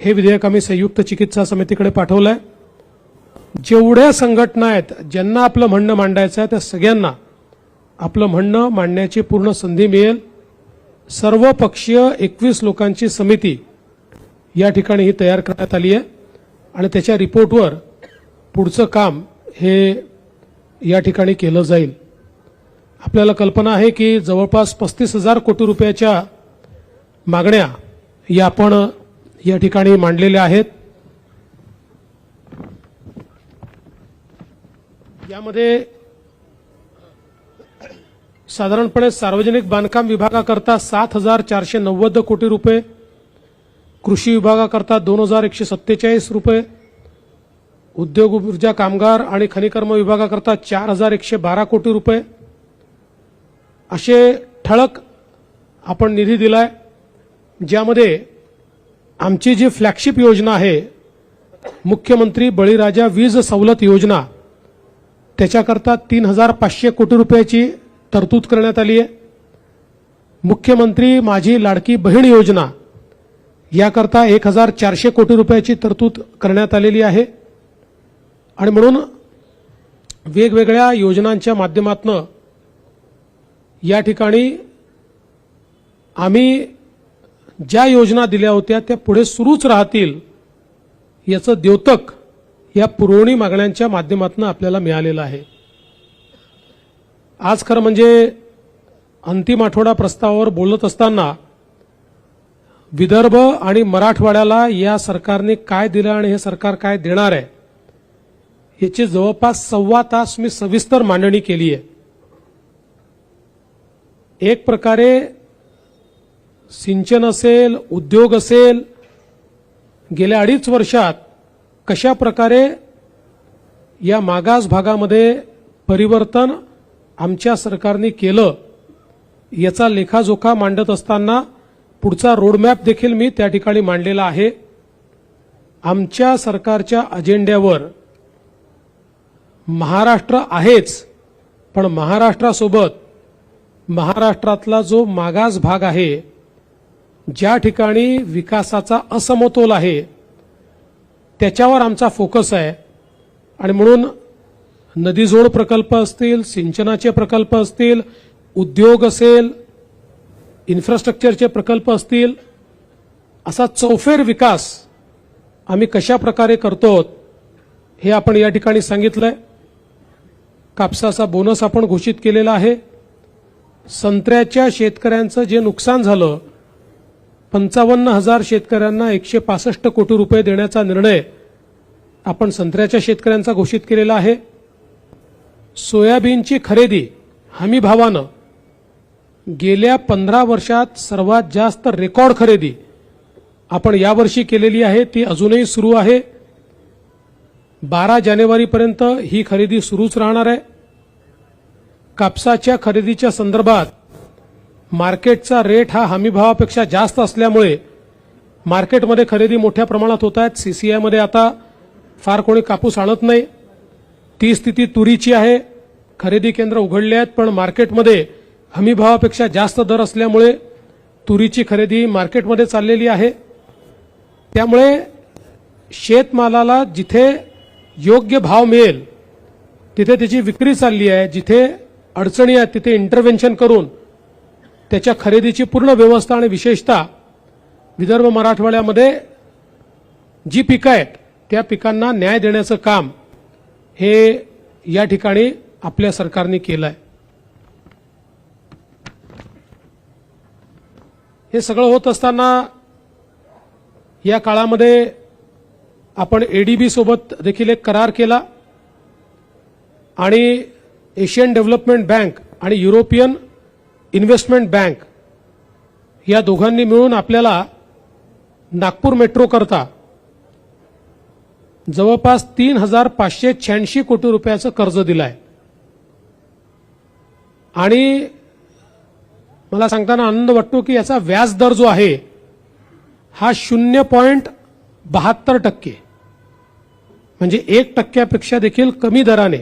हे विधेयक आम्ही संयुक्त चिकित्सा समितीकडे पाठवलं आहे जेवढ्या संघटना आहेत ज्यांना आपलं म्हणणं मांडायचं आहे त्या सगळ्यांना आपलं म्हणणं मांडण्याची पूर्ण संधी मिळेल. सर्व पक्षीय एकवीस लोकांची समिती या ठिकाणी ही तयार करण्यात आली आहे. आणि त्याच्या रिपोर्टवर पुढचं काम हे या ठिकाणी केलं जाईल. आपल्याला कल्पना आहे की जवळपास पस्तीस हजार कोटी रुपयाच्या मागण्या या आपण या ठिकाणी मांडलेल्या आहेत. यामध्ये साधारणपणे सार्वजनिक बांधकाम विभागाकरता सात हजार चारशे नव्वद कोटी रुपये कृषी विभागाकरता दोन हजार एकशे सत्तेचाळीस रुपये उद्योग ऊर्जा कामगार आणि खनिकर्म विभागाकरता चार हजार एकशे बारा कोटी रुपये. असे ठळक आपण निधी दिलाय ज्यामध्ये आमची जी फ्लॅगशिप योजना आहे मुख्यमंत्री बळीराजा वीज सवलत योजना त्याच्याकरता तीन हजार पाचशे कोटी रुपयाची तरतूद करण्यात आली आहे. मुख्यमंत्री माझी लाडकी बहीण योजना याकरता एक हजार चारशे कोटी रुपयाची तरतूद करण्यात आलेली आहे. आणि म्हणून वेगवेगळ्या योजनांच्या माध्यमातून या ठिकाणी आम्ही ज्या योजना दिल्या होत्या त्या पुढे सुरूच राहतील याचं द्योतक या पुरवणी मागण्यांच्या माध्यमातून आपल्याला मिळालेलं आहे. आज खरं म्हणजे अंतिम आठवडा प्रस्तावावर बोलत असताना विदर्भ आणि मराठवाड्याला या सरकारने काय दिलं आणि हे सरकार काय देणार आहे याची जवळपास सव्वा तास मी सविस्तर मांडणी केली आहे एक प्रकारे सिंचन असेल उद्योग असेल गेल्या अडीच वर्षात कशा प्रकारे या मागास भागामध्ये परिवर्तन आमच्या सरकारने केलं याचा लेखाजोखा मांडत असताना पुढचा रोडमॅप देखील मी त्या ठिकाणी मांडलेला आहे. आमच्या सरकारच्या अजेंड्यावर महाराष्ट्र आहेच पण महाराष्ट्रासोबत महाराष्ट्रातला जो मागास भाग आहे ज्या ठिकाणी विकासाचा असमतोल आहे त्याच्यावर आमचा फोकस आहे. आणि म्हणून नदीजोड प्रकल्प असतील सिंचनाचे प्रकल्प असतील उद्योग असेल इन्फ्रास्ट्रक्चरचे प्रकल्प असतील असा चौफेर विकास आम्ही कशा प्रकारे करतो हे आपण या ठिकाणी सांगितलंय. कापसाचा बोनस आपण घोषित केलेला आहे. संत्र्याच्या शेतकऱ्यांचं जे नुकसान झालं पंचावन्न हजार शेतकऱ्यांना एकशे पासष्ट कोटी रुपये देण्याचा निर्णय आपण संत्र्याच्या शेतकऱ्यांचा घोषित केलेला आहे. सोयाबीनची खरेदी हमी भावानं गेल्या पंधरा वर्षात सर्वात जास्त रेकॉर्ड खरेदी आपण यावर्षी केलेली आहे ती अजूनही सुरू आहे. बारा जानेवारीपर्यंत ही खरेदी सुरूच राहणार आहे. कापसाच्या खरेदीच्या संदर्भात मार्केटचा रेट हा हमीभावापेक्षा जास्त असल्यामुळे मार्केटमध्ये खरेदी मोठ्या प्रमाणात होत आहेत. सीसीआयमध्ये आता फार कोणी कापूस आणत नाही. ती स्थिती तुरीची आहे. खरेदी केंद्र उघडली आहेत पण मार्केटमध्ये हमीभावापेक्षा जास्त दर असल्यामुळे तुरीची खरेदी मार्केटमध्ये चाललेली आहे. त्यामुळे शेतमालाला जिथे योग्य भाव मिळेल तिथे त्याची विक्री चालली आहे. जिथे अडचणी आहेत तिथे इंटरव्हेन्शन करून त्याच्या खरेदीची पूर्ण व्यवस्था आणि विशेषतः विदर्भ मराठवाड्यामध्ये जी पिकं आहेत त्या पिकांना न्याय देण्याचं काम हे या ठिकाणी आपल्या सरकारने केलं आहे हे सगळं होत असताना या काळामध्ये आपण एडीबी सोबत देखील एक करार केला आणि एशियन डेव्हलपमेंट बँक आणि युरोपियन इन्व्हेस्टमेंट बँक या दोघांनी मिळून आपल्याला नागपूर मेट्रो करता जवळपास तीन हजार पाचशे शहाऐंशी कोटी रुपयाचं कर्ज दिलं आहे आणि मला सांगताना आनंद वाटतो की याचा व्याज दर जो आहे हा शून्य पॉईंट बहात्तर टक्के. म्हणजे एक टक्क्यापेक्षा देखील कमी दराने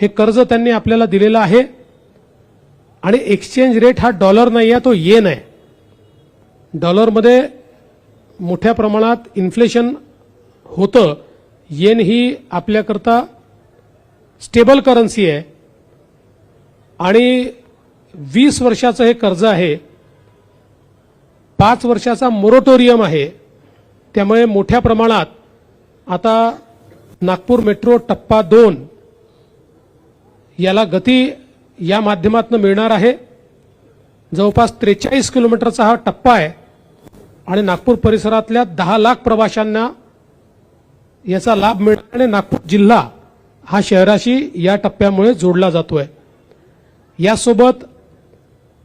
हे कर्ज त्यांनी आपल्याला दिलेलं आहे. आणि एक्सचेंज रेट हा डॉलर नाही आहे तो येन आहे. डॉलरमध्ये मोठ्या प्रमाणात इन्फ्लेशन होतं. येन ही आपल्याकरता स्टेबल करन्सी आहे. आणि वीस वर्षाचं हे कर्ज आहे. पाच वर्षाचा मोरोटोरियम आहे. त्यामुळे मोठ्या प्रमाणात आता नागपूर मेट्रो टप्पा दोन याला गती या माध्यमातून मिळणार आहे. जवळपास त्रेचाळीस किलोमीटरचा हा टप्पा आहे. आणि नागपूर परिसरातल्या दहा लाख प्रवाशांना याचा लाभ मिळणार आणि नागपूर जिल्हा हा शहराशी या टप्प्यामुळे जोडला जातो आहे यासोबत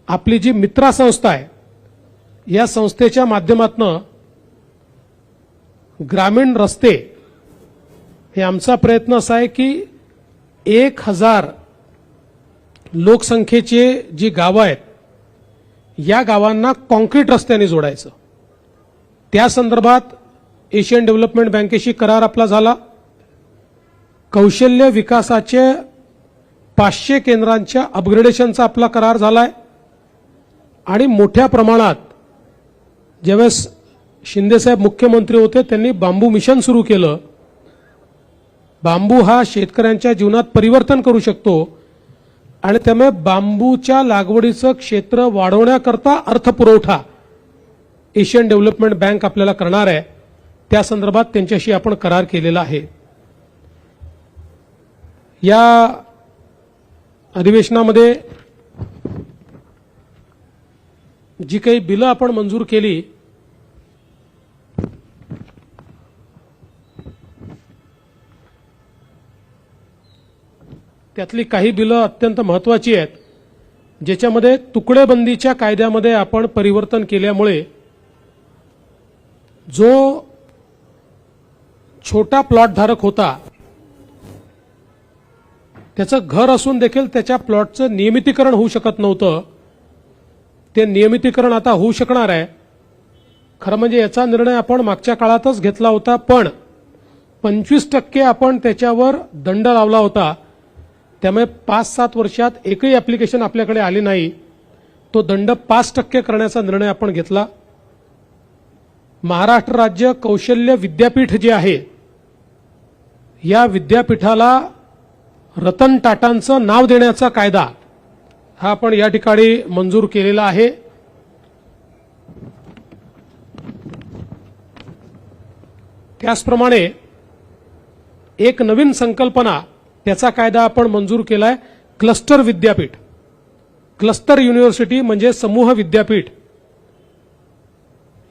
आपली जी मित्रा संस्था आहे या संस्थेच्या माध्यमातून ग्रामीण रस्ते हे आमचा प्रयत्न असा आहे की एक हजार लोकसंख्येचे जी गावं आहेत या गावांना कॉन्क्रीट रस्त्याने जोडायचं. त्या संदर्भात एशियन डेव्हलपमेंट बँकेशी करार आपला झाला. कौशल्य विकासाचे पाचशे केंद्रांच्या अपग्रेडेशनचा आपला करार झाला आहे आणि मोठ्या प्रमाणात ज्यावेळेस शिंदेसाहेब मुख्यमंत्री होते त्यांनी बांबू मिशन सुरू केलं. बांबू हा शेतकऱ्यांच्या जीवनात परिवर्तन करू शकतो. आणि त्यामुळे बांबूच्या लागवडीचं क्षेत्र वाढवण्याकरता अर्थपुरवठा एशियन डेव्हलपमेंट बँक आपल्याला करणार आहे. त्या संदर्भात त्यांच्याशी आपण करार केलेला आहे. या अधिवेशनामध्ये जी काही बिलं आपण मंजूर केली त्यातली काही बिलं अत्यंत महत्वाची आहेत ज्याच्यामध्ये तुकडेबंदीच्या कायद्यामध्ये आपण परिवर्तन केल्यामुळे जो छोटा प्लॉटधारक होता त्याचं घर असून देखील त्याच्या प्लॉटचं नियमितीकरण होऊ शकत नव्हतं. ते नियमितीकरण आता होऊ शकणार आहे. खरं म्हणजे याचा निर्णय आपण मागच्या काळातच घेतला होता पण पंचवीस टक्के आपण त्याच्यावर दंड लावला होता. त्यामुळे पाच सात वर्षात एकही ॲप्लिकेशन आपल्याकडे आली नाही. तो दंड पाच टक्के करण्याचा निर्णय आपण घेतला. महाराष्ट्र राज्य कौशल्य विद्यापीठ जे आहे या विद्यापीठाला रतन टाटांचं नाव देण्याचा कायदा हा आपण या ठिकाणी मंजूर केलेला आहे. त्याचप्रमाणे एक नवीन संकल्पना त्याचा कायदा आपण मंजूर केलाय क्लस्टर विद्यापीठ. क्लस्टर युनिव्हर्सिटी म्हणजे समूह विद्यापीठ.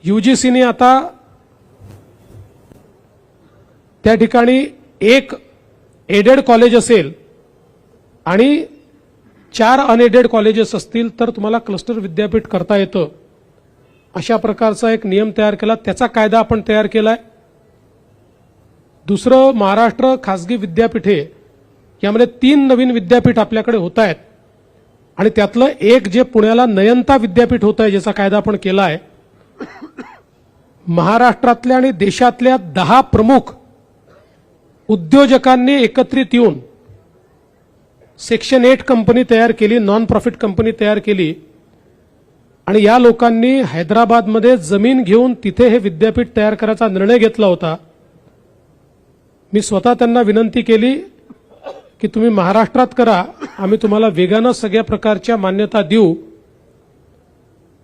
युजीसीने आता त्या ठिकाणी एक एडेड कॉलेज असेल आणि चार अनएडेड कॉलेजेस असतील तर तुम्हाला क्लस्टर विद्यापीठ करता येतं. अशा प्रकारचा एक नियम तयार केला. त्याचा कायदा आपण तयार केलाय. दुसरं महाराष्ट्र खासगी विद्यापीठे यामध्ये तीन नवीन विद्यापीठ आपल्याकडे होत आहेत. आणि त्यातलं एक जे पुण्याला नयनता विद्यापीठ होत आहे ज्याचा कायदा आपण केला आहे महाराष्ट्रातल्या आणि देशातल्या दहा प्रमुख उद्योजकांनी एकत्रित येऊन सेक्शन एट कंपनी तयार केली नॉन प्रॉफिट कंपनी तयार केली आणि या लोकांनी हैदराबादमध्ये जमीन घेऊन तिथे हे विद्यापीठ तयार करायचा निर्णय घेतला होता. मी स्वतः त्यांना विनंती केली की तुम्ही महाराष्ट्रात करा आम्ही तुम्हाला वेगानं सगळ्या प्रकारच्या मान्यता देऊ.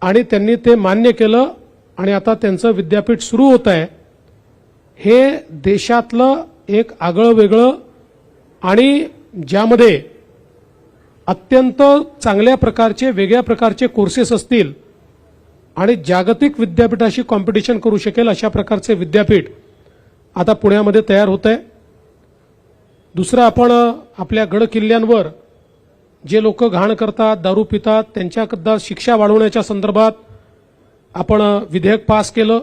आणि त्यांनी ते मान्य केलं आणि आता त्यांचं विद्यापीठ सुरू होत आहे. हे देशातलं एक आगळं वेगळं आणि ज्यामध्ये अत्यंत चांगल्या प्रकारचे वेगळ्या प्रकारचे कोर्सेस असतील आणि जागतिक विद्यापीठाशी कॉम्पिटिशन करू शकेल अशा प्रकारचे विद्यापीठ आता पुण्यामध्ये तयार होत आहे. दुसरं आपण आपल्या गड किल्ल्यांवर जे लोक घाण करतात दारू पितात त्यांच्याकरता शिक्षा वाढवण्याच्या संदर्भात आपण विधेयक पास केलं.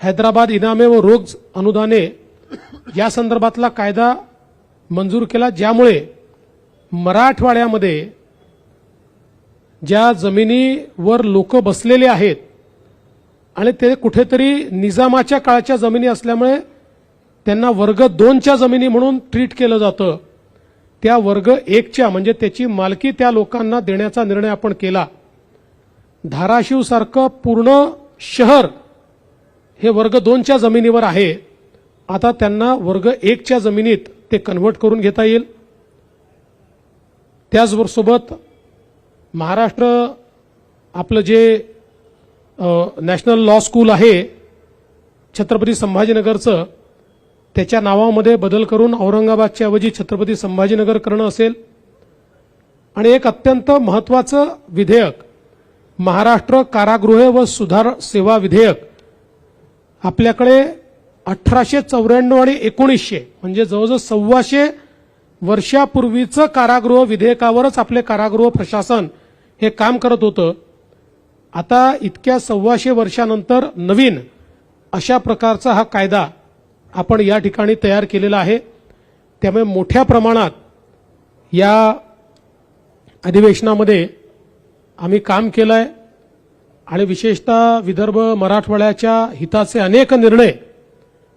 हैदराबाद इनामे व रोग अनुदाने या संदर्भातला कायदा मंजूर केला ज्यामुळे मराठवाड्यामध्ये ज्या जमिनीवर लोक बसलेले आहेत आणि ते कुठेतरी निजामाच्या काळाच्या जमिनी असल्यामुळे त्यांना वर्ग दोनच्या जमिनी म्हणून ट्रीट केलं जातं. त्या वर्ग एकच्या म्हणजे त्याची मालकी त्या लोकांना देण्याचा निर्णय आपण केला. धाराशिवसारखं पूर्ण शहर हे वर्ग दोनच्या जमिनीवर आहे. आता त्यांना वर्ग एकच्या जमिनीत ते कन्व्हर्ट करून घेता येईल. त्याचबरोबर महाराष्ट्र आपलं जे नॅशनल लॉ स्कूल आहे छत्रपती संभाजीनगरचं त्याच्या नावामध्ये बदल करून औरंगाबादच्या ऐवजी छत्रपती संभाजीनगर करणं असेल. आणि एक अत्यंत महत्वाचं विधेयक महाराष्ट्र कारागृह व सुधार सेवा विधेयक आपल्याकडे अठराशे चौऱ्याण्णव आणि एकोणीसशे म्हणजे जवळजवळ सव्वाशे वर्षापूर्वीचं कारागृह विधेयकावरच आपले कारागृह प्रशासन हे काम करत होतं. आता इतक्या सव्वाशे वर्षानंतर नवीन अशा प्रकारचा हा कायदा आपण या ठिकाणी तयार केलेला आहे. त्यामुळे मोठ्या प्रमाणात या अधिवेशनामध्ये आम्ही काम केलं आहे आणि विशेषतः विदर्भ मराठवाड्याच्या हिताचे अनेक निर्णय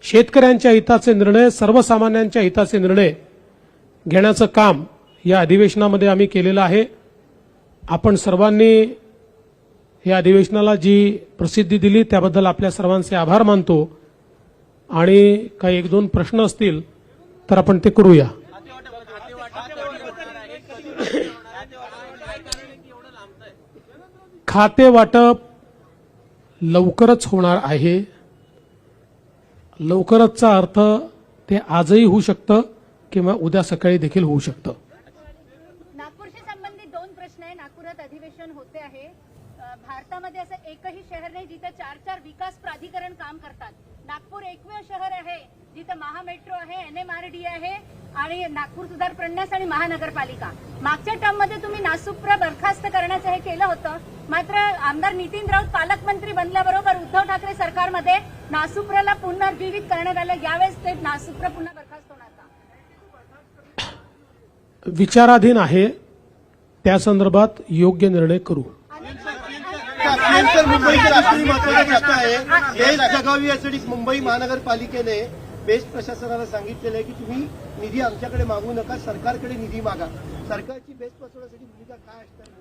शेतकऱ्यांच्या हिताचे निर्णय सर्वसामान्यांच्या हिताचे निर्णय घेण्याचं काम या अधिवेशनामध्ये आम्ही केलेलं आहे. आपण सर्वांनी या अधिवेशनाला जी प्रसिद्धी दिली त्याबद्दल आपल्या सर्वांचे आभार मानतो. आणि काही एक दोन प्रश्न असतील तर आपण ते करूया. खाते वाटप लवकरच होणार आहे. लवकरचचा अर्थ ते आजही होऊ शकतं किंवा उद्या सकाळी देखील होऊ शकतं. नागपूरशी संबंधित दोन प्रश्न आहे. नागपुरात अधिवेशन होते आहे. भारतामध्ये असं एकही शहर नाही जिथे चार चार विकास प्राधिकरण काम करतात. नागपूर एकमेव शहर आहे जिथं महामेट्रो आहे एनएमआरडी आहे आणि नागपूर सुधार प्रन्यास आणि महानगरपालिका. मागच्या टर्ममध्ये तुम्ही नासुप्र बरखास्त करण्याचं हे केलं होतं. मात्र आमदार नितीन राऊत पालकमंत्री बनल्याबरोबर उद्धव ठाकरे सरकारमध्ये नासुप्रला पुनर्जीवित करण्यात आलं. यावेळेस ते नासुप्र पुन्हा बरखास्त होणार का? विचाराधीन आहे. त्या संदर्भात योग्य निर्णय करू. त्यानंतर मुंबईची दुसरी महत्वाची गोष्ट आहे. बेस्ट जगावी यासाठी मुंबई महानगरपालिकेने बेस्ट प्रशासनाला सांगितलेलं आहे की तुम्ही निधी आमच्याकडे मागू नका सरकारकडे निधी मागा. सरकारची बेस्ट बसवण्यासाठी भूमिका काय असणार?